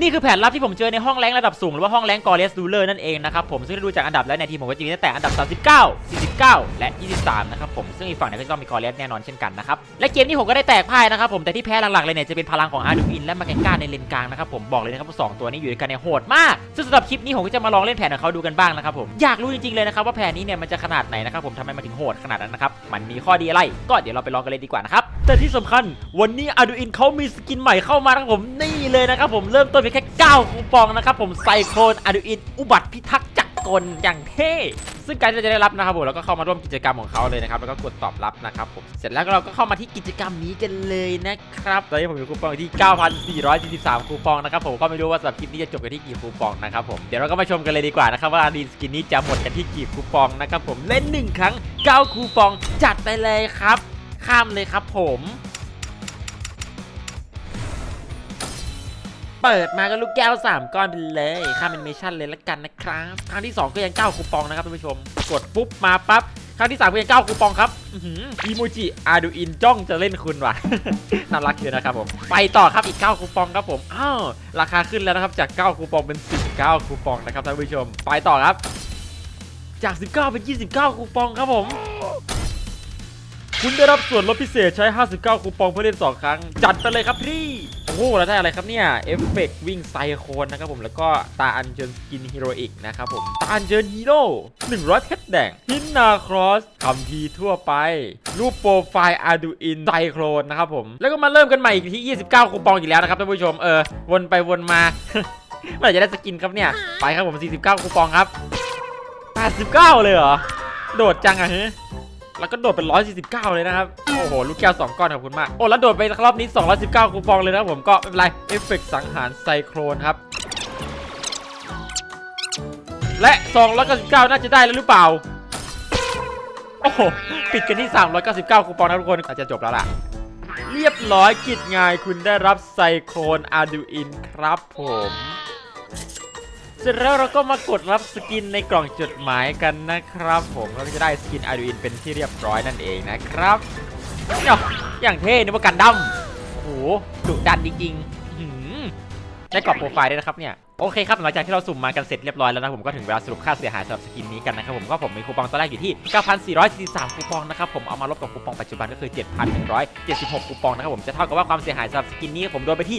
นี่คือแผนลับที่ผมเจอในห้องแรงระดับสูงหรือว่าห้องแรงกอเลสดูเลอร์นั่นเองนะครับผมซึ่งดูจากอันดับแล้วเนี่ยทีมผมก็จะมีตั้งแต่อันดับ 39 49 และ 23 นะครับผมซึ่งอีกฝั่งเนี่ยก็จะต้องมีกอเลสแน่นอนเช่นกันนะครับและเกมนี้ผมก็ได้แตกพ่ายนะครับผมแต่ที่แพ้หลักๆเลยเนี่ยจะเป็นพลังของอาร์ดูอินและมาเกนกาในเลนกลางนะครับผมบอกเลยนะครับว่าสองตัวนี้อยู่ด้วยกันเนี่ยโหดมากซึ่งสำหรับคลิปนี้ผมก็จะมาลองเล่นแผนของเขาดูกันบ้างนะครับผมอยากรู้จริงๆเลยนะครับว่าแผนนี้เนี่ยมันจะขนาดไหนนะครับผมทำไมมันถึงโหดขนาดนั้นนะครับมันมีข้อดีอะไรก็เดี๋ยวเราไปลองกันเลยดีกว่านะครับแต่ที่สำคัญวันนี้อาร์ดูอินเขามีสกินใหม่เข้ามาครับผมนี่เลยนะครับผมเริ่มต้นเพีแค่ 9 คูปองนะครับผมไซโครนอาดูอิน อุบัติพิทักษ์จักรกลอย่างเท่ซึ่งการที่เราจะได้รับนะครับผมเราก็เข้ามาร่วมกิจกรรมของเขาเลยนะครับแล้วก็กดตอบรับนะครับผมเสร็จแล้วเราก็เข้ามาที่กิจกรรมนี้กันเลยนะครับตอนนี้ผมมีคูปองที่ 9,443 คูปองนะครับผมก็ไม่รู้ว่าสำหรับคลิปนี้จะจบกันที่กี่คูปองนะครับผมเดี๋ยวเราก็มาชมกันเลยดีกว่านะครับว่าดีนสกินนี้จะหมดกันที่กี่คูปองนะครับผมเล่นหนึ่งครั้ง 9 คูปองจัดไปเลยครับ ข้ามเลยครับผม เปิดมาก็ลูกแก้ว 3 ก้อนไปเลยข้ามเป็นเมชั่นเลยละกันนะครับครั้งที่ 2 ก็ยัง 9 คูปองนะครับท่านผู้ชม กดปุ๊บมาปั๊บครั้งที่ 3 ก็ยัง 9 คูปองครับอื้อหืออีโมจิอาดูอินจ้องจะเล่นคุณว่ะน่ารักเลยนะครับผม ไปต่อครับอีก 9 คูปองครับผม อ้าวราคาขึ้นแล้วนะครับจาก 9 คูปองเป็น 19 คูปองนะครับท่านผู้ชม ไปต่อครับ จาก 19 เป็น 29 คูปองครับผม คุณได้รับส่วนลดพิเศษใช้ 59 คูปองเพื่อเล่น 2 ครั้ง จัดไปเลยครับพี่ โอ้โหแล้วได้อะไรครับเนี่ย เอฟเฟกต์วิ่งไซโคนนะครับผม แล้วก็ตาอันเจินสกินฮีโรอีกนะครับผม ตาอันเจินฮีโร่100 เพชรแดงฮินนาครอสคำพีทั่วไป รูปโปรไฟล์อาดูอินไซโครนนะครับผม แล้วก็มาเริ่มกันใหม่อีกที่ 29 คูปองอีกแล้วนะครับท่านผู้ชม เออ วนไปวนมา เมื่อไหร่จะได้สกินครับเนี่ย ไปครับผม 49 คูปองครับ 89 เลยเหรอ โดดจังอะฮะ แล้วก็โดดเป็น 149 เลยนะครับ โอ้โห ลูกแก้ว 2 ก้อนขอบคุณมาก โอ้ แล้วโดดไปรอบนี้ 219 คูปองเลยนะผมก็ไม่เป็นไร เอฟเฟกต์สังหารไซโครนครับ และ 299 น่าจะได้แล้วหรือเปล่า โอ้โห ปิดกันที่ 399 คูปองนะทุกคนอาจจะจบแล้วล่ะเรียบร้อยกิจงายคุณได้รับไซโครนอาดูอินครับผม เสร็จแล้วเราก็มากดรับสกินในกล่องจดหมายกันนะครับผมเราก็จะได้สกินอาดูอินเป็นที่เรียบร้อยนั่นเองนะครับเนาะอย่างเท่นึกว่ากันดั้มโอ้โหดุดันจริงๆได้กรอบโปรไฟล์ด้วยนะครับเนี่ย โอเคครับหลังจากที่เราสุ่มมากันเสร็จเรียบร้อยแล้วนะผมก็ถึงเวลาสรุปค่าเสียหายสำหรับสกินนี้กันนะครับผมก็ผมมีคูปองตอนแรกอยู่ที่ 9,443 คูปองนะครับผมเอามาลบกับคูปองปัจจุบันก็คือ 7,176 คูปองนะครับผมจะเท่ากับว่าความเสียหายสำหรับสกินนี้ผมโดนไปที่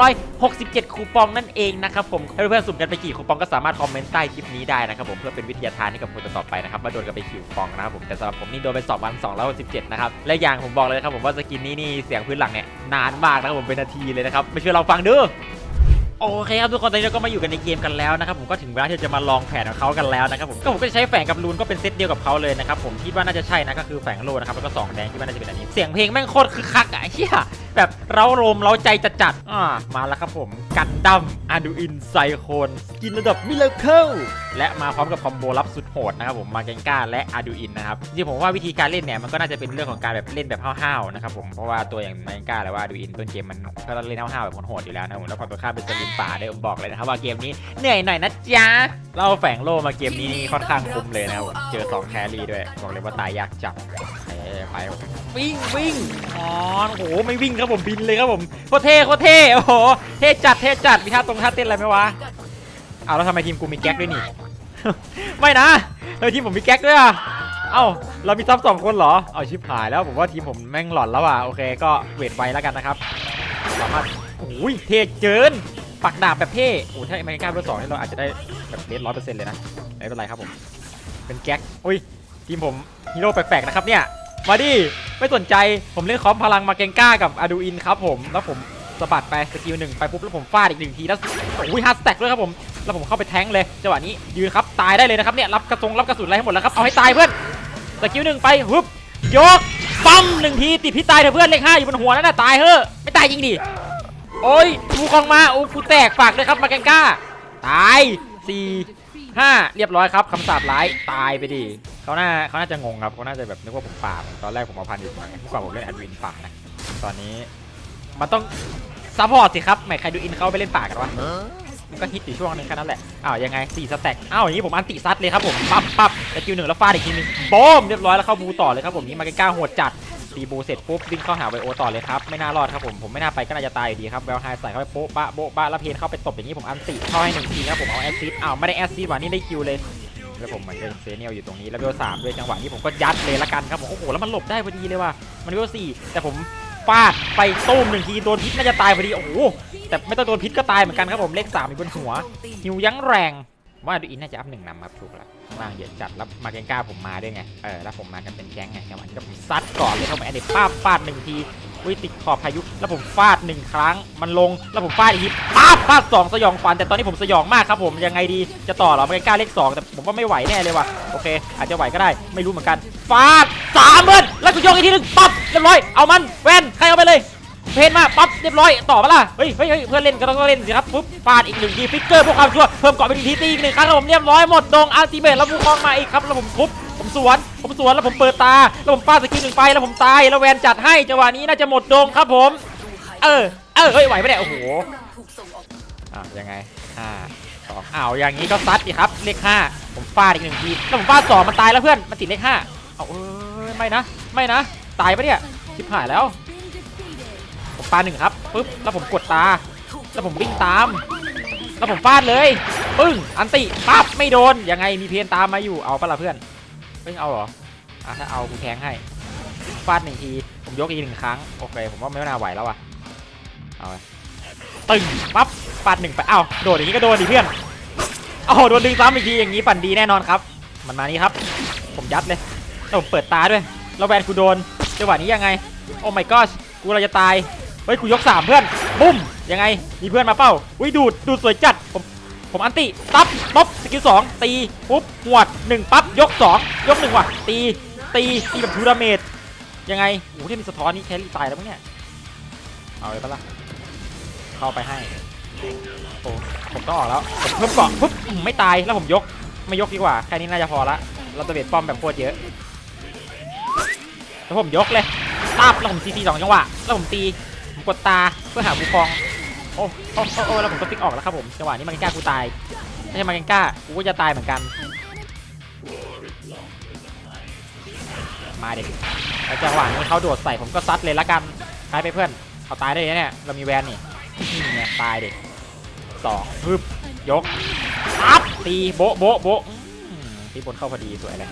2,267 คูปองนั่นเองนะครับผมถ้เพื่อนๆสุ่มกันไปกี่คูปองก็สามารถคอมเมนต์ใต้คลิปนี้ได้นะครับผมเพื่อเป็นวิทยาทานให้กับคนต่อไปนะครับว่าโดนกันไปกี่คูปองนะครับผมแต่สำหรับผมนี่โดนไป2,267นะครับและอย่างผมบอกเลยครับผมว่าสกินนี้นี่เสียงพื้นหลังเนี่ยนานมากนะครับผมเป็นนาทีเลยนะครับไม่เชื่อลองฟังดู โอเคครับทุกคนตอนนี้เราก็มาอยู่กันในเกมกันแล้วนะครับผมก็ถึงเวลาที่จะมาลองแผนของเขากันแล้วนะครับผมก็ผมก็จะใช้แฝงกับลูนก็เป็นเซตเดียวกับเขาเลยนะครับผมคิดว่าน่าจะใช่นะก็คือแฝงโลนะครับแล้วก็สองแดงที่ว่าน่าจะเป็นอันนี้เสียงเพลงแม่งโคตรคึกคักอะเฮียแบบเร้าโรมเร้าใจจัดจัดๆอ่ามาแล้วครับผมกันดั้มอาดูอินไซโคนสกินระดับมิเลเคิลและมาพร้อมกับคอมโบลับสุดโหดนะครับผมมาเกนก้าและอาดูอินนะครับจริงๆผมว่าวิธีการเล่นเนี่ยมันก็น่าจะเป็นเรื่องของการแบบเล่นแบบห้าวๆนะครับผมเพราะว่าตัวอย่างมาเกนก้าหรือว่าอาดูอินต้นเกมมันก็เล่นห้าวๆแบบโหดๆอยู่แล้วนะครับผมแล้วพอตัวข้ามเป็นสลิมป่าได้ผมบอกเลยนะครับว่าเกมนี้เหนื่อยหน่อยนะจ๊ะเราเอาแฝงโลมาเกมนี้ค่อนข้างคุ้มเลยนะครับผมเจอสองแครี่ด้วยบอกเลยว่าตายยากจับ ไปไปวิ่งวิ่งอ๋อโอ้โหไม่วิ่งครับผมบินเลยครับผมโคตรเท่โคตรเท่โอ้โหเท่จัดเท่จัดมีท่าตรงท่าเต้นอะไรไหมวะเอาแล้วทำไมทีมกูมีแก๊กด้วยนี่ ไม่นะเฮ้ยทีมผมมีแก๊กด้วยอะเอ้าเรามีซับสองคนเหรอเอาชิบหายแล้วผมว่าทีมผมแม่งหลอนแล้วอะโอเคก็เวทไวแล้วกันนะครับสามารถโอ้ยเท่เกินปักดาบแบบเท่โอ้ถ้าอเมริกาเบอร์สองนี่เราอาจจะได้แบบเลสร้อยเปอร์เซ็นต์เลยนะไม่เป็นไรครับผมเป็นแก๊กอุ้ยทีมผมฮีโร่แปลกๆนะครับเนี่ย มาดิไม่สนใจผมเล่นคอมพลังมาเกงก้ากับอาดูอินครับผมแล้วผมสะบัดไปสกิลหนึ่งไปปุ๊บแล้วผมฟาดอีกหนึ่งทีแล้วโอ้ยฮัตสแต็กด้วยครับผมแล้วผมเข้าไปแทงเลยจังหวะนี้ยืนครับตายได้เลยนะครับเนี่ยรับกระทงรับกระสุนอะไรให้หมดแล้วครับเอาให้ตายเพื่อนสกิลหนึ่งไปฮึบยกปั๊มหนึ่งทีติดพี่ตายเถอะเพื่อนเลขห้าอยู่บนหัวนั่นน่ะตายเฮ้อไม่ตายจริงดิโอ้ยดูกองมาโอ้กูแตกฝากเลยครับมาแกงก้า ตายสี่ห้าเรียบร้อยครับคำสาปร้ายตายไปดิ เขาน่าเขาน่าจะงงครับเขาน่าจะแบบนึกว่าผมป่าตอนแรกผมเอาพันอยู่มาเมื่อก่อนผมเล่นแอดวินป่านะตอนนี้มันต้องซัพพอร์ตสิครับไม่ใครดูอินเขาไปเล่นป่ากันวะก็ฮิตอยู่ช่วงนึงแค่นั้นแหละ อ้าวยังไง4สแต็ก อ้าวอย่างนี้ผมอันติซัดเลยครับผมปั๊บปั๊บสกิลหนึ่งแล้วฟาดอีกทีนึงโป้มเรียบร้อยแล้วเข้าบูต่อเลยครับผมนี้มาเกก้าโหดจัดตีบูเสร็จปุ๊บวิ่งเข้าหาไวโอต่อเลยครับไม่น่ารอดครับผมผมไม่น่าไปก็น่าจะตายอยู่ดีครับแวลไฮใส่เข้าไปโป๊ะบะโบ๊ะบะแล้วเพนเข้าไปตบอย่างนี้ผมอันติเข้าให้หนึ่งทีครับผมเอาแอซซิดอ้าวไม่ได้แอซซิดว่ะนี่ได้คิวเลย แล้วผมเหมือนเป็นเซเนียลอยู่ตรงนี้แล้วเวลสามด้วยจังหวะนี้ผมก็ยัดเลยละกันครับผมโอ้โหแล้วมันหลบได้พอดีเลยว่ะมันเวลสี่แต่ผมฟาดไปตุ้มหนึ่งทีโดนพิษน่าจะตายพอดีโอ้โหแต่ไม่ต้องโดนพิษก็ตายเหมือนกันครับผมเลขสามอยู่บนหัวหิวยั้งแรงว่าดูอินน่าจะอัพหนึ่งนำครับถูกแล้ววางเยอะจัดแล้วมาเกนก้าผมมาด้วยไงเออแล้วผมมากันเป็นแก๊งไงจังหวะนี้ก็ผมซัดก่อนเลยครับผมแอนเดป้าบฟาดหนึ่งที วิติดขอบพายุ แล้วผมฟาดหนึ่งครั้ง มันลง แล้วผมฟาดอีกป้าบฟาดสองสยองฟัน แต่ตอนนี้ผมสยองมากครับผมยังไงดี จะต่อหรอไมาเกนก้าเลขสองแต่ผมว่าไม่ไหวแน่เลยว่ะ โอเค อาจจะไหวก็ได้ ไม่รู้เหมือนกัน ฟาดสามเบิร์แล้วก็โยกอีกทีหนึ่งปั๊บ เรียบร้อย เอามัน แวนใครเอาไปเลย เพนมา ปั๊บ เรียบร้อย ต่อมาล่ะ เฮ้ยเฮ้ยเพื่อนเล่นก็ต้องเล่นสิครับ ปุ๊บ ฟาดอีกหนึ่งทีฟิกเกอร์พื่อความชัวเพิ่มเกาะไปหนึ่งทีตีอีกหนึ่งครั้งแล้วผมเรียบร้อยหมดดงอัลติเมทแล้วมูคองมาอีกครับแล้วผมทุบ ผมสวน ผมสวนแล้วผมเปิดตา แล้วผมฟาดสกิลหนึ่งไปแล้วผมตายแล้วแวนจัดให้จังหวะนี้น่าจะหมดดงครับผม เออ เออเฮ้ยไหวไหมเนี่ยโอ้โหอะยังไงห้าสองอ้าวอย่างนี้ก็ซัดดิครับเลขห้าผมฟาดอีกหนึ่งทีแล้วผมฟาดสองมันตายแล้วเพื่อนมันติดเลขห้าเอาเออไม่นะ ไม่นะ ตายปะเนี่ยชิบหายแล้ว ผมปาหนึ่งครับปุ๊บแล้วผมกดตา แล้วผมวิ่งตาม แล้วผมฟาดเลยปึ้งอันติปั๊บไม่โดนยังไงมีเพนตามมาอยู่เอาปะล่ะเพื่อน เพิ่เอาเหรออะถ้าเอากูแทงให้ฟาดหนึ่งทีผมยกอีกหนึ่งครั้งโอเคผมว่าไม่น่าไหวแล้วอะเอาตึงปั๊บฟาดหนึ่งไปเอ้าโดดอย่างนี้ก็โดนดิเพื่อนโอ้โหโดนดึงซ้ำอีกทีอย่างนี้ฝันดีแน่นอนครับ มันมานี้ครับ ผมยัดเลยแล้วผมเปิดตาด้วยแล้วแวนกูโดนจังหวะนี้ยังไงโอ้ my gosh กูเราจะตายเฮ้ยกูยกสามเพื่อนบุ้มยังไงมีเพื่อนมาเป้าอุ้ยดูดดูดสวยจัดผมผมอันติตับป๊อบสกิลสองตีปุ๊บหวดหนึ่งปั๊บ ยกสองยกหนึ่งว่ะ ตี ตี ตีแบบทูดาเมจยังไงโอ้โหที่มีสะท้อนนี่แครี่ตายแล้วมั้งเนี่ย เอาเลยปะล่ะ เข้าไปให้ โอ้ผมต้องออกแล้วผมเพิ่มเกาะปุ๊บไม่ตาย แล้วผมยก ไม่ยกดีกว่า แค่นี้น่าจะพอละ เราจะเบียดป้อมแบบโคตรเยอะ แล้วผมยกเลยตับแล้วผมซีซีสองจังหวะ แล้วผมตี ผมกดตาเพื่อหาบูฟองโอ้โอ้โอ้โอ้แล้วผมก็ติ๊กออกแล้วครับผม จังหวะนี้มาเกนก้ากูตาย ไม่ใช่มาเกนก้ากูก็จะตายเหมือนกัน มาเด็กแล้วจังหวะนี้เขาโดดใส่ผมก็ซัดเลยละกันตายไปเพื่อนเอาตายได้เลยเนี่ยเรามีแวนนี่นี่ไงตายเด็กสองฮึบยกตับตีโบะโบะโบะอืมตีบนเข้าพอดีสวยเลย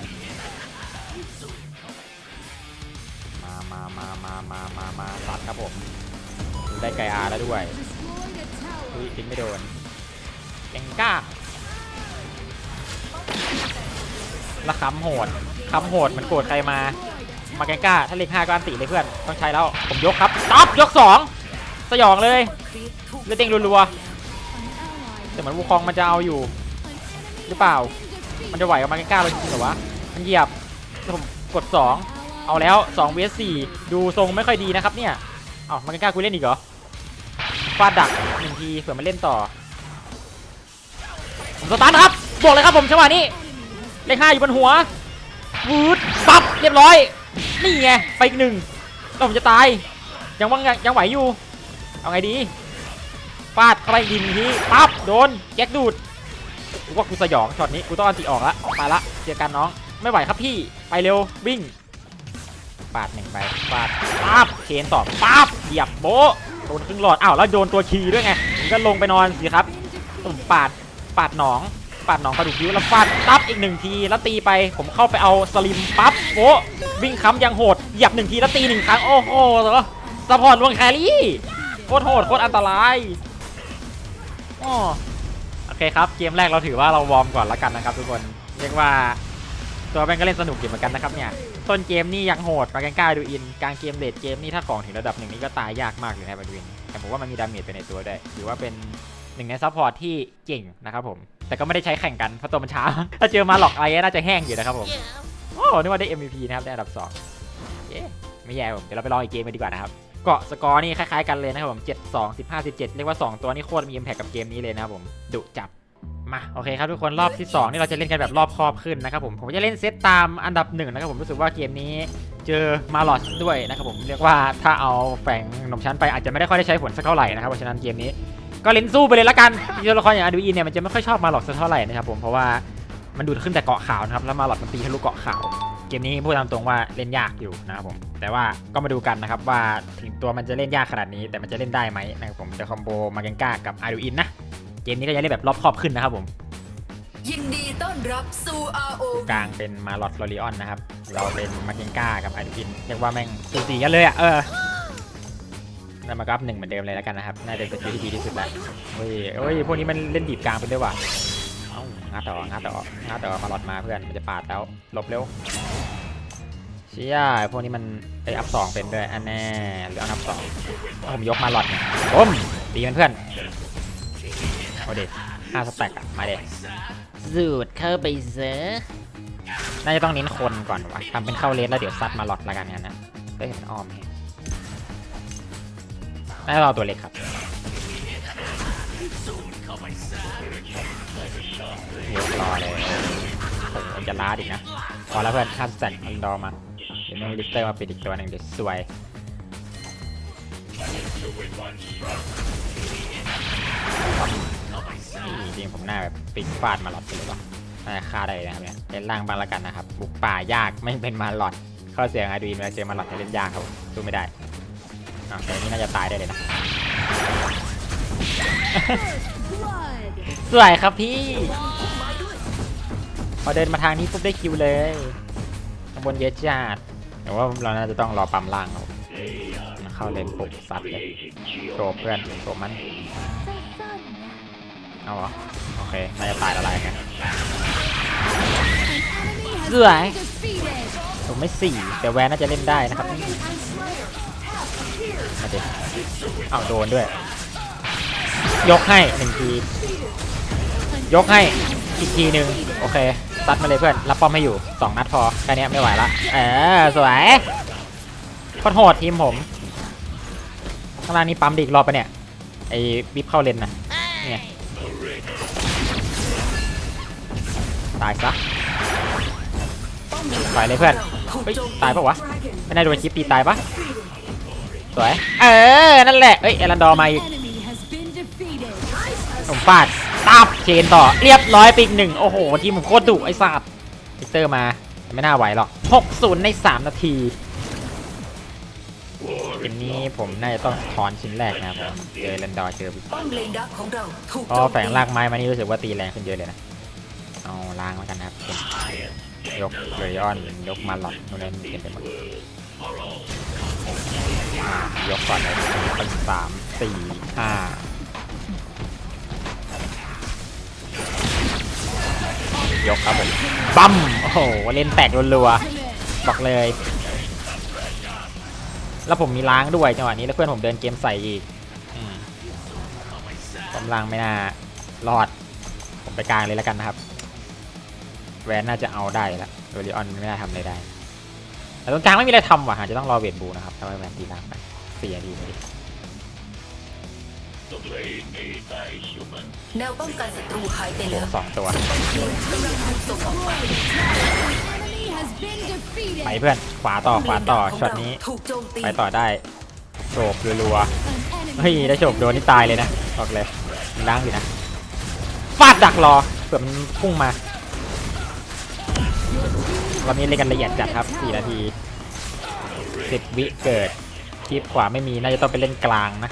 มามามามามามามาซัดครับผมได้ไกอาร์แล้วด้วยอุ้ยทิ้งไม่โดนเอ็งก้า แล้วคำโหดคำโหดเหมันโกรธใครมา มาแกงก้า ถ้าเลขห้าก็อันติเลยเพื่อน ต้องใช้แล้ว ผมยกครับตับยกสองสยองเลยเลือดเด้งรัวๆแต่เหมือนวูคองมันจะเอาอยู่ หรือเปล่า มันจะไหวกับมาแกงก้าเราจริงๆเหรอวะ มันเหยียบผมกด 2 เอาแล้ว2 vs 4ดูทรงไม่ค่อยดีนะครับเนี่ย เอ้ามันกล้ากูเล่นอีกเหรอฟาดดักหนึ่งทีเผื่อมันเล่นต่อผมสตาร์ทครับ บวกเลยครับผมจังหวะนี้ เลขห้าอยู่บนหัววืดปั๊บเรียบร้อย นี่ไงไปอีกหนึ่งแล้วผมจะตาย ยังว่างยังไหวอยู่ เอาไงดีฟาดเข้าไปอีกทีปั๊บโดนแจ็คดูดกูว่ากูสยองช็อตนี้กูต้องอันติออกละไปละเจอกันน้องไม่ไหวครับพี่ไปเร็ววิ่งปาดหนึ่งไปปาดปั๊บเชนต่อปั๊บเหยียบโบะโดนครึ่งหลอดอ้าวแล้วโดนตัวคีย์ด้วยไงผมก็ลงไปนอนสิครับผมปาดปาดหนอง ปาดหนองกระดูกยิ้วแล้วฟาดตับอีกหนึ่งทีแล้วตีไป ผมเข้าไปเอาสลิมปั๊บโบะวิ่งค้ำยังโหดหยียบหนึ่งทีแล้วตีหนึ่งครั้งโอ้โหสปอร์ตลวงแครี่โคตรโหดโคตรอันตรายอ๋อโอเคครับเกมแรกเราถือว่าเราวอร์มก่อนละกันนะครับทุกคนเรียกว่าตัวแม่งก็เล่นสนุกอยู่เหมือนกันนะครับเนี่ยต้นเกมนี่ยังโหดมาแกงก้าดูอินกลางเกมเลดเกมนี่ถ้าของถึงระดับหนึ่งนี่ก็ตายยากมากเลยนะบาดูอินแต่ผมว่ามันมีดาเมจไปในตัวด้วยถือว่าเป็น หนึ่งในซัพพอร์ตที่เก่งนะครับผม แต่ก็ไม่ได้ใช้แข่งกันเพราะตัวมันช้า ถ้าเจอมาหลอกอะไรน่าจะแห้งอยู่นะครับผม โอ้นึกว่าได้ MVP นะครับ ได้อันดับ2เย้ไม่แย่ผม เดี๋ยวเราไปลองอีกเกมกันดีกว่านะครับ เกาะสกอร์นี่คล้ายๆกันเลยนะครับผม7 2 15 17 เรียกว่า 2 ตัวนี่โคตรมี impact กับเกมนี้เลยนะครับผม ดุจับมาโอเคครับทุกคนรอบที่ 2 นี่เราจะเล่นกันแบบรอบครอบขึ้นนะครับผมผมจะเล่นเซตตามอันดับหนึ่งนะครับผมรู้สึกว่าเกมนี้เจอมาลอสด้วยนะครับผมเรียกว่าถ้าเอาแฝงหนมชั้นไปอาจจะไม่ได้ค่อยได้ใช้ผลสักเท่าไหร่นะครับเพราะฉะนั้นเกมนี้ ก็เล่นสู้ไปเลยละกันตัวละครอย่างอาดูอินเนี่ยมันจะไม่ค่อยชอบมาหลอกสักเท่าไหร่นะครับผมเพราะว่ามันดูดขึ้นแต่เกาะขาวนะครับแล้วมาหลอดมันตีทะลุเกาะขาวเกมนี้พูดตามตรงว่าเล่นยากอยู่นะครับผมแต่ว่าก็มาดูกันนะครับว่าถึงตัวมันจะเล่นยากขนาดนี้ แต่มันจะเล่นได้ไหมนะครับผมจะคอมโบมาเกนก้ากับอาร์ดูอินนะเกมนี้ก็จะเล่นแบบรอบครอบขึ้นนะครับผมยินดีต้อนรับสู่ RO กลางเป็นมาลอดลอริออนนะครับ เราเป็นมาเกนก้ากับอาร์ดูอินเรียกว่าแม่งสูสีกันเลยอะเออ แล้วมากับหนึ่งเหมือนเดิมเลยแล้วกันนะครับ น่าจะเป็นสกิลที่ดีที่สุดแล้วเฮ้ยเฮ้ยพวกนี้มันเล่นบีบกลางไปด้วยว่ะเอ้างัดต่องัดต่องัดต่อมาลอดมาเพื่อนมันจะปาดแล้วหลบเร็วเชี่ยพวกนี้มันไออัพสองเป็นด้วยอันแน่หรืออัพสองผมยกมาหลอดเนี่ยปุ้มตีมันเพื่อนโอ้เด็ห้าสแต็กอะมาเด็สูดเข้าไปเซอน่าจะต้องเน้นคนก่อนวะทำเป็นเข้าเลนแล้วเดี๋ยวซัดมาหลอดละกันงั้นนะได้เห็นอ้อมแฮะ น่าจะรอตัวเล็กครับเรียบร้อยเลยผมจะล้าดอีกนะ พอแล้วเพื่อนข้ามสแต็กอันดอมา เดี๋ยวแม่งลิสเตอร์มาปิดอีกตัวหนึ่งเดี๋ยวสวยจริงผมหน้าแบบปิงฟาดมาหลอดไปเลยวะน่าจะฆ่าได้นะครับเนี่ยเล่นล่างบางล้วกันนะครับ บุกป่ายากไม่เป็นมาหลอด ข้อเสียงไอดีนเวลาเจอมาหลอดจะเล่นยากครับสู้ไม่ได้ อะแต่อันนี้น่าจะตายได้เลยนะ สวยครับพี่ พอเดินมาทางนี้ปุ๊บได้คิวเลยข้างบนเยอะจัดแต่ว่าเราน่าจะต้องรอปั๊มล่างครับเข้าเลนปุ๊บซัดเลยโฉบเพื่อนโฉบมัน เอาเหรอ โอเค น่าจะตายละลายกันสวยผมไม่สี่แต่แวนน่าจะเล่นได้นะครับ มาดิเอาโดนด้วย ยกให้หนึ่งที ยกให้อีกทีหนึ่งโอเคตัดมาเลยเพื่อน รับป้อมให้อยู่2นัดพอแค่นี้ไม่ไหวละเออสวยโคตรโหดทีมผมข้างล่างนี้ปั๊มดีอีกรอบปะเนี่ย ไอ้บิ๊บเข้าเลนนะเนี่ยตายซะปล่อยเลยเพื่อนตายปะวะ ไม่น่าโดนชิปตีตายปะ สวย เออ นั่นแหละ เอ้ยเอรันดอร์มาอีกผมฟาดตับเชนต่อ เรียบร้อยไปอีกหนึ่ง โอ้โห ทีมผมโคตรดุไอ้สัตว์พิกเตอร์มา ไม่น่าไหวหรอก6-0 ใน 3 นาทีเกมนี้ผมน่าจะต้องถอนชิ้นแรกนะครับผมเจอเรนดอร์เจอบิ๊กป้อมเลนดักของเราถูกพอโจมแฝงลากไม้มานี่รู้สึกว่าตีแรงขึ้นเยอะเลยนะ เอาล้างแล้วกันนะครับยกเลยออนยกมาหลอดนู่นนั่นเต็มไปหมด ยกก่อนเลยเป็นสามสี่ห้ายกครับผมบัมโอ้โห เล่นแตกรัวๆบอกเลย แล้วผมมีล้างด้วยจังหวะนี้แล้วเพื่อนผมเดินเกมใส่อีกกำลังไม่น่ารอด ผมไปกลางเลยแล้วกันนะครับ แวนน่าจะเอาได้แล้วโดริออนไม่น่าทำอะไรได้ แต่ตรงกลางไม่มีอะไรทำว่ะอาจจะต้องรอเวทบูนะครับถ้าว่าแวนตีล่างไปเสียดีเลยแนวป้องกันศัตรูหายไปโอ้แล้วสองตัวกำลังถูกส่งออกไปไปเพื่อนขวาต่อขวาต่อช็อตนี้ถูกโจมตีไปต่อได้โฉบรัวๆเฮ้ยได้โฉบโดนนี่ตายเลยนะบอกเลยมันล้างอยู่นะฟาดดักรอเผื่อมันพุ่งมา เรามีเล่นกันละเอียดจัดครับ 4 นาที10วิเกิดคลิปขวาไม่มีน่าจะต้องไปเล่นกลางนะ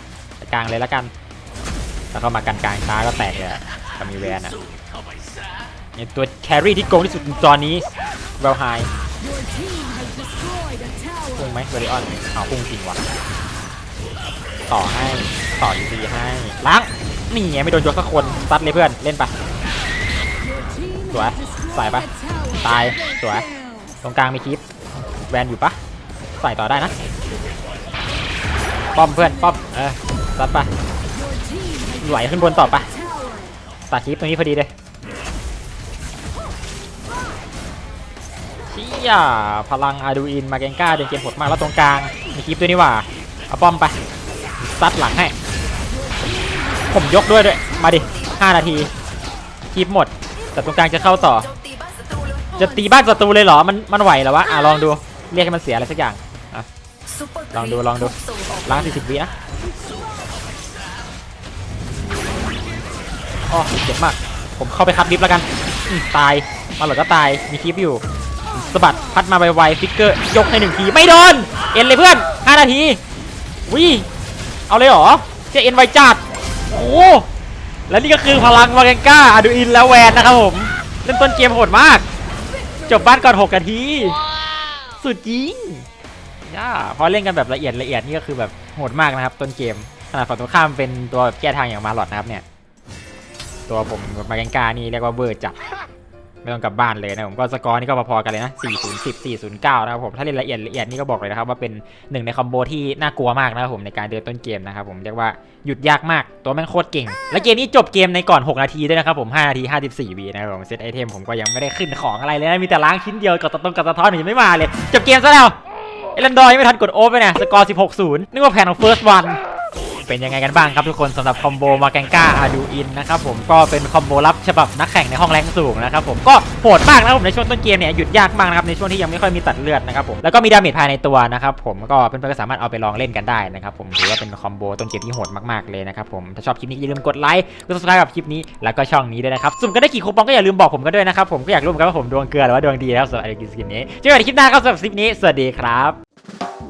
กลางเลยแล้วกัน แล้วก็มากันกลางช้าก็แตกเลยอะก็มีแวนอะนี่ตัวแครี่ที่โกงที่สุดตอนนี้เวลไฮพุ่งไหมเวริออนเอาพุ่งจริงวะต่อให้ต่อยูซีให้ล้างนี่ไงไม่โดนยกสักคนซัดเลยเพื่อนเล่นไปสวยใส่ปะตายสวย ตรงกลางมีคลิปแวนอยู่ปะใส่ต่อได้นะ ป้อมเพื่อนป้อม เออซัดไปไหลขึ้นบนต่อปะตัดคลิปตรงนี้พอดีเลยชี่ยพลังอาดูอินมาเกงก้าเดินเกมหดมากแล้วตรงกลางมีคลิปด้วยนี่หว่าเอาป้อมไปซัดหลังให้ ผมยกด้วยด้วย มาดิ 5 นาทีคลิปหมด แต่ตรงกลางจะเข้าต่อ จะตีบ้านศัตรูเลยเหรอ มันมันไหวเหรอวะ อะลองดู เรียกให้มันเสียอะไรสักอย่าง อะ ลองดูลองดูถูกส่ออกไปล้าง40วินะอ๋อเจ็บมาก ผมเข้าไปคัดลิฟต์แล้วกันตาย มาหลอดก็ตาย มีคลิปอยู่สะบัดพัดมาไวๆฟิกเกอร์ ยกในหนึ่งที ไม่โดน เอ็นเลยเพื่อน 5 นาทีวิเอาเลยเหรอเจะเอ็นไวจัด โอ้และนี่ก็คือพลังวาเกนก้าอดูอินแล้วแวนนะครับผม เล่นต้นเกมโหดมาก จบบ้านก่อน6นาที สุดจริงย่าพอเล่นกันแบบละเอียดละเอียดนี่ก็คือแบบโหดมากนะครับ ต้นเกมขนาดฝั่งตรงข้ามเป็นตัวแก้ทางอย่างมาหลอดนะครับเนี่ย ตัวผมกับมาเกนกานี่เรียกว่าเบอร์จัด ไม่ต้องกลับบ้านเลยนะผมก็สกอร์นี่ก็พอๆกันเลยนะ 4 0 10 4 0 9 นะครับผม ถ้าเล่นละเอียดละเอียดนี่ก็บอกเลยนะครับว่าเป็นหนึ่งในคอมโบที่น่ากลัวมากนะครับผมในการเดินต้นเกมนะครับผมเรียกว่าหยุดยากมากตัวแม่งโคตรเก่ง และเกมนี้จบเกมในก่อน 6 นาทีด้วยนะครับผม5นาที54วีนะครับผมเซตไอเทมผมก็ยังไม่ได้ขึ้นของอะไรเลยนะมีแต่ล้างชิ้นเดียวกับตะตรงกับสะท้อนหนูยังไม่มาเลยจบเกมซะแล้วเอลันดอยยังไม่ทันกดโอฟเลยเนี่ยสกอร์16 0นึกว่าแผนของ first one เป็นยังไงกันบ้างครับทุกคนสำหรับคอมโบมาแกงก้าอาดูอินนะครับผมก็เป็นคอมโบลับฉบับนักแข่งในห้องแรงสูงนะครับผมก็โหดมากนะครับผมในช่วงต้นเกมเนี่ยหยุดยากมากนะครับในช่วงที่ยังไม่ค่อยมีตัดเลือดนะครับผมแล้วก็มีดาเมจภายในตัวนะครับผมก็เพื่อนๆก็สามารถเอาไปลองเล่นกันได้นะครับผมถือว่าเป็นคอมโบต้นเกมที่โหดมากๆเลยนะครับผมถ้าชอบคลิปนี้อย่าลืมกดไลค์กด subscribe กับคลิปนี้แล้วก็ช่องนี้ด้วยนะครับสุ่มกันได้กี่คูปองก็อย่าลืมบอกผมกันด้วยนะครับผมก็อยากรู้เหมือนกันว่าผมดวงเกลือหรือว่าดวงดีนะครับสำหรับไอเดียสกินนี้เจอกันในคลิปหน้าครับสำหรับคลิปนี้สวัสดีครับ